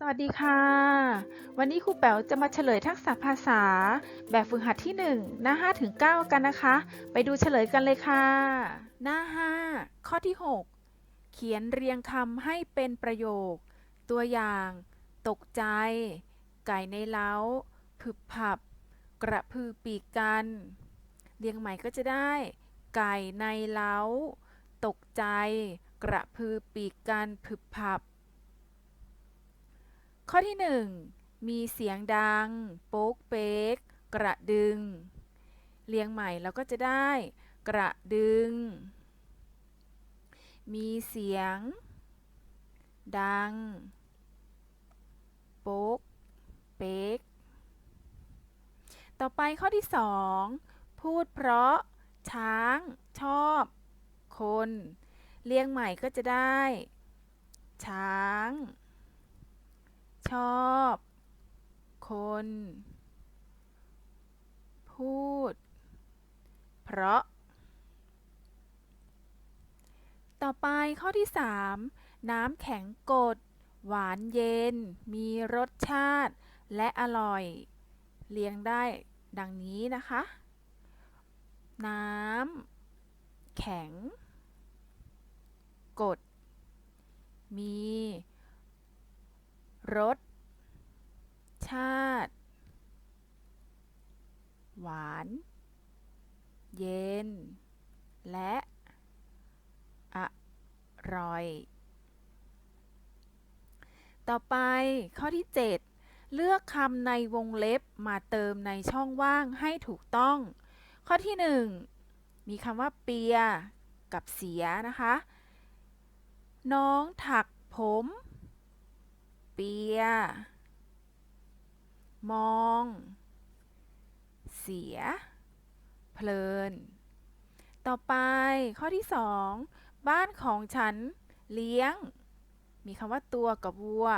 สวัสดีค่ะ วันนี้ครูแป๋วจะมาเฉลยทักษะภาษา แบบฝึกหัดที่ 1 หน้า 5 ถึง 9 กันนะคะ ไปดูเฉลยกันเลยค่ะ หน้า 5 ข้อที่ 6 เขียนเรียงคำให้เป็นประโยค ตัวอย่าง ตกใจ ไก่ในเล้าผึบผับ กระพือปีกกัน เรียงใหม่ก็จะได้ ไก่ในเล้า ตกใจ กระพือปีกกันผึบผับ ข้อที่ 1 มีเสียงดัง โป๊กเป๊ก กระดึง เรียงใหม่เราก็จะได้ กระดึง มีเสียง ดัง โป๊กเป๊ก ต่อไปข้อที่ 2 พูดเพราะ ช้าง ชอบ คน เรียงใหม่ก็จะได้ ช้าง อบ คน พูด เพราะ ต่อไปข้อที่ 3 น้ำแข็งกด หวานเย็น มีรสชาติ และอร่อย เรียงได้ดังนี้นะคะ น้ำ แข็ง กด มีรส ชาติ หวาน เย็น และ อร่อย ต่อไปข้อที่ 7 เลือกคำในวงเล็บมาเติมในช่องว่างให้ถูกต้อง ข้อที่ 1 มีคำว่าเปีย กับเสียนะคะ น้องถักผม เปีย มอง เสีย เพลิน ต่อไปข้อที่2บ้านของฉัน เลี้ยง มีคำว่าตัวกับวัว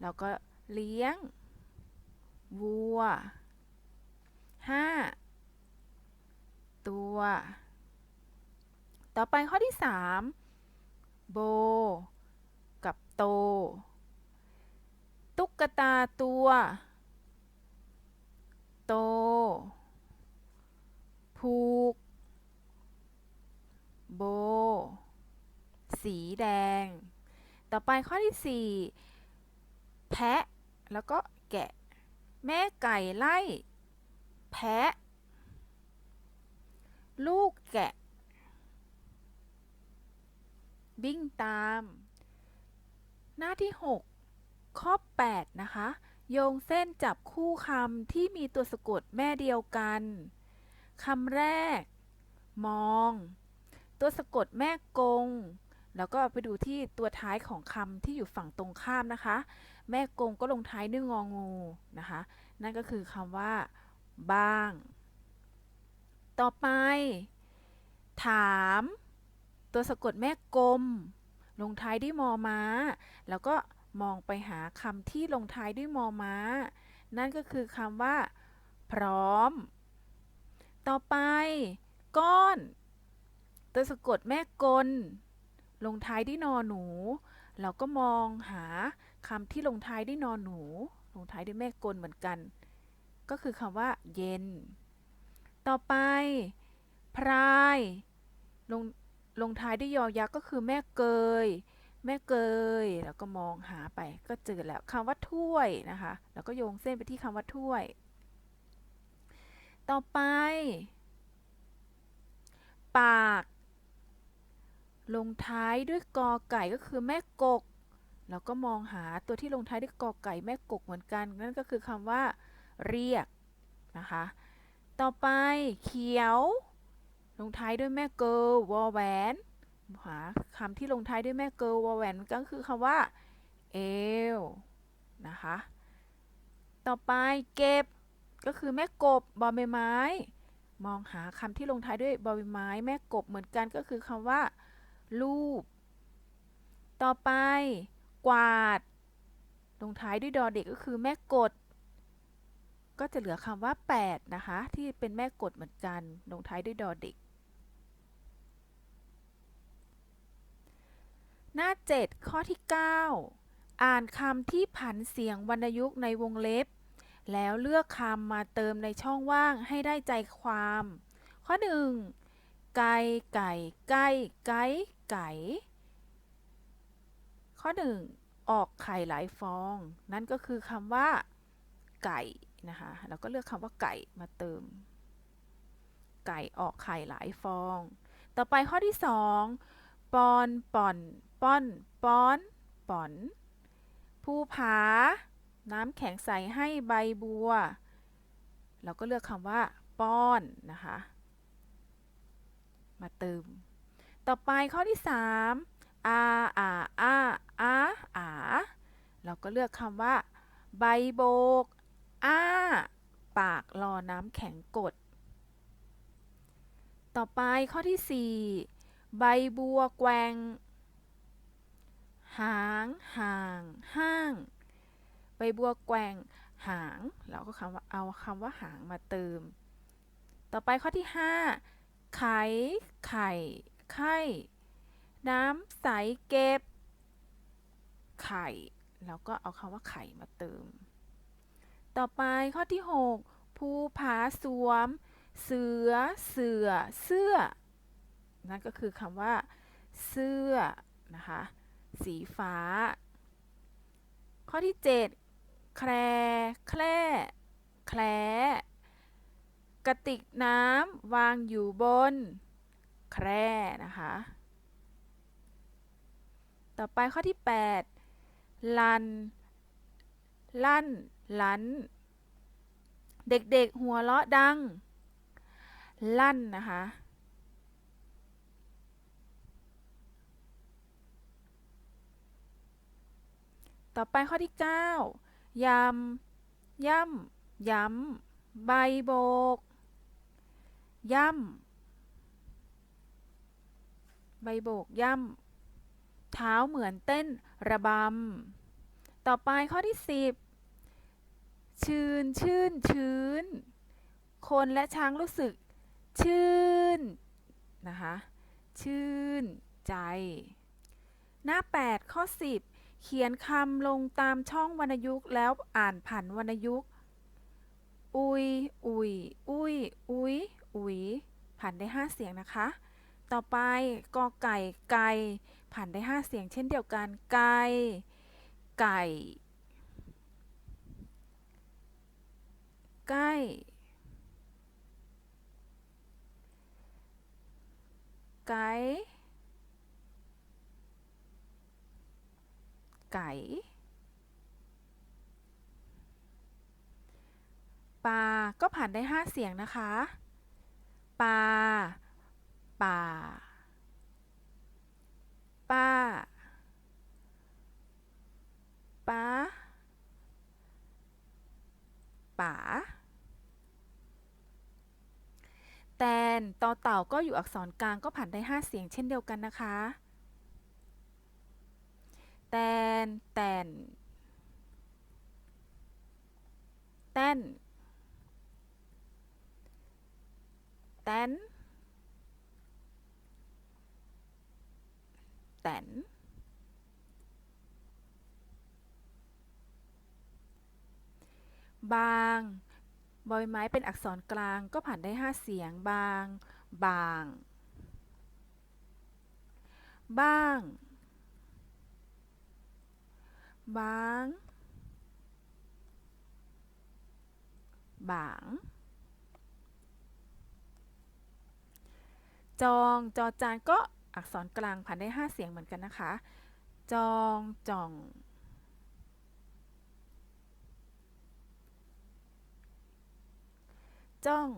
เราก็เลี้ยง วัว5ตัว ต่อไปข้อที่3โบ กับโต ตุ๊กตาตัว โต ผูก โบ สีแดง ต่อไปข้อที่ 4 แพะ แล้วก็แกะ แม่ไก่ไล่ แพะ ลูกแกะวิ่งตาม หน้าที่ 6 8 นะคะ โยงเส้นจับคู่คำที่มีตัวสะกดแม่เดียวกันคำแรก มอง ตัวสะกดแม่กง แล้วก็ไปดูที่ตัวท้ายของคำที่อยู่ฝั่งตรงข้ามนะคะ แม่กงก็ลงท้ายด้วยงองูนะคะ นั่นก็คือคำว่า บ้าง ต่อไป ถาม ตัวสะกดแม่กลมลงท้ายด้วยมอม้า แล้วก็ มองไปหาคำที่ลงท้ายด้วยมอม้า นั่นก็คือคำว่า พร้อม ต่อไป ก้อนตัวสะกดแม่กล ลงท้ายด้วยนอหนู เราก็มองหาคำที่ลงท้ายด้วยนอหนู ลงท้ายด้วยแม่กลเหมือนกัน ก็คือคำว่า เย็น ต่อไป พราย ลงลงท้ายด้วยยอยักษ์ก็คือแม่เกย แม่เกยแล้วก็มองหาไปก็เจอแล้วคำว่าถ้วยนะคะ แล้วก็โยงเส้นไปที่คำว่าถ้วย ต่อไป ปาก ลงท้ายด้วยกอไก่ก็คือแม่กก แล้วก็มองหาตัวที่ลงท้ายด้วยกอไก่แม่กกเหมือนกัน นั่นก็คือคำว่า เรียกนะคะ ต่อไปเขียว ลงท้ายด้วยแม่เกลวอแหวน หาคำที่ลงท้ายด้วยแม่เกิลวอแวนก็คือคำว่าเอวนะคะ ต่อไปเก็บก็คือแม่กบบอใบไม้ มองหาคำที่ลงท้ายด้วยบอใบไม้ แม่กบเหมือนกันก็คือคำว่า รูป ต่อไป กวาด ลงท้ายด้วยดอเด็กก็คือแม่กด ก็จะเหลือคำว่า 8 นะคะ ที่เป็นแม่กดเหมือนกัน ลงท้ายด้วยดอเด็ก หน้า 7 ข้อที่ 9 อ่านคำที่ผันเสียงวรรณยุกต์ในวงเล็บ แล้วเลือกคำมาเติมในช่องว่างให้ได้ใจความ ข้อ 1. ไก่ไก่ไก่ไก่ไก่ข้อ 1. ออกไข่หลายฟอง นั่นก็คือคำว่า ไก่นะคะเราก็เลือกคำว่าไก่มาเติม ไก่ออกไข่หลายฟอง ต่อไปข้อที่ 2ปอนป่อน ป้อน ป้อนป่อน ภูผา น้ำแข็งใสให้ใบบัว เราก็เลือกคำว่า ป้อน นะคะ มาเติม ต่อไปข้อที่ 3 อาอาอาอาอาเราก็เลือกคำว่า ใบโบก อ้า ปากรอน้ำแข็งกด ต่อไปข้อที่ 4 ใบบัวแกวง หางห่างห้าง ใบบัวแกว่งหาง เราก็คำว่าเอาคำว่าหางมาเติม ต่อไปข้อที่ 5 ไข่ไข่ไข่น้ำใสเก็บ ไข่แล้วก็เอาคำว่าไข่มาเติม ต่อไปข้อที่ 6 ภูผาสวม เสือ เสือ เสื้อ นั่นก็คือคำว่า เสื้อนะคะ สีฟ้า ข้อที่ 7 แคลแคล่แคลกระติกน้ำวางอยู่บน แคร่นะคะ ต่อไปข้อที่ 8 ลัน ลั่น ลัน เด็กๆหัวเราะดัง ลั่นนะคะ ต่อไปข้อที่ 9 ยำ ย่ำ ย้ำ ใบโบก ย่ำ ใบโบก ย่ำ เท้าเหมือนเต้นระบำ ต่อไปข้อที่ 10 ชื่น ชื่น ชื้น คนและช้างรู้สึก ชื่น นะคะ ชื่น ใจ หน้า 8 ข้อ 10 เขียนคำลงตามช่องวรรณยุกต์แล้วอ่านผันวรรณยุกต์ อุย อุย อุย อุย อุย ผันได้ 5 เสียงนะคะ ต่อไปกอไก่ ไก่ ผันได้ 5 เสียงเช่นเดียวกัน ไก่ ไก่ใกล้ไก่ ไก่ ปลา ก็ผ่านได้5เสียงนะคะ ปลา ป่า ป้า ป้าป๋าแตนต่อเต่าก็อยู่อักษรกลางก็ผ่านได้ 5 เสียงเช่นเดียวกันนะคะ แตนแตนแตนแตนแตนบางบอยไม้เป็นอักษรกลางก็ผ่านได้ 5 เสียง บาง บาง บ้าง บางบางจองจอจานก็อักษรกลางผ่านได้ 5 เสียงเหมือนกันนะคะ จองจ่อง จ้อง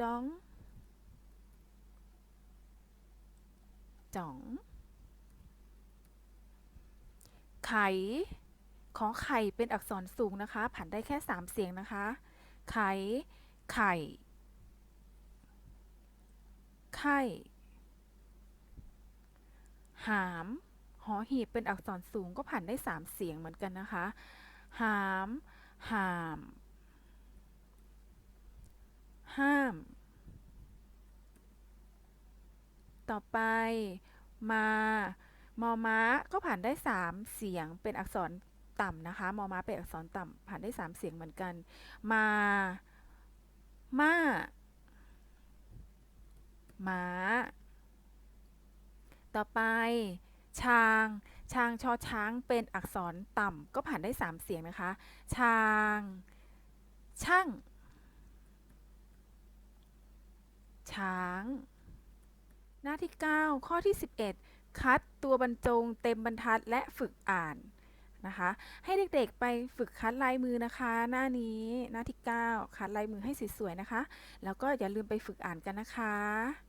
จ้องจอง ไข่ของไข่เป็นอักษรสูงนะคะ ผันได้แค่ 3 เสียงนะคะ ไข่ไข่ ไข่ หาม หอหีบเป็นอักษรสูงก็ผ่านได้ 3 เสียงเหมือนกันนะคะ หาม หาม ห้าม ต่อไป มา มอม้าก็ผ่านได้ 3 เสียงเป็นอักษรต่ำนะคะ มอม้าเป็นอักษรต่ำผ่านได้ 3 เสียงเหมือนกัน มาม่าม้า ต่อไป ช้าง ช้างชอช้างเป็นอักษรต่ำก็ผ่านได้ 3 เสียงนะคะ ช้าง ช่าง ช้าง หน้าที่ 9 ข้อที่ 11 คัดตัวบรรจงเต็มบรรทัดและฝึกอ่านนะคะ ให้เด็กๆไปฝึกคัดลายมือนะคะ หน้านี้หน้าที่ 9 คัดลายมือให้สวยๆนะคะ แล้วก็อย่าลืมไปฝึกอ่านกันนะคะ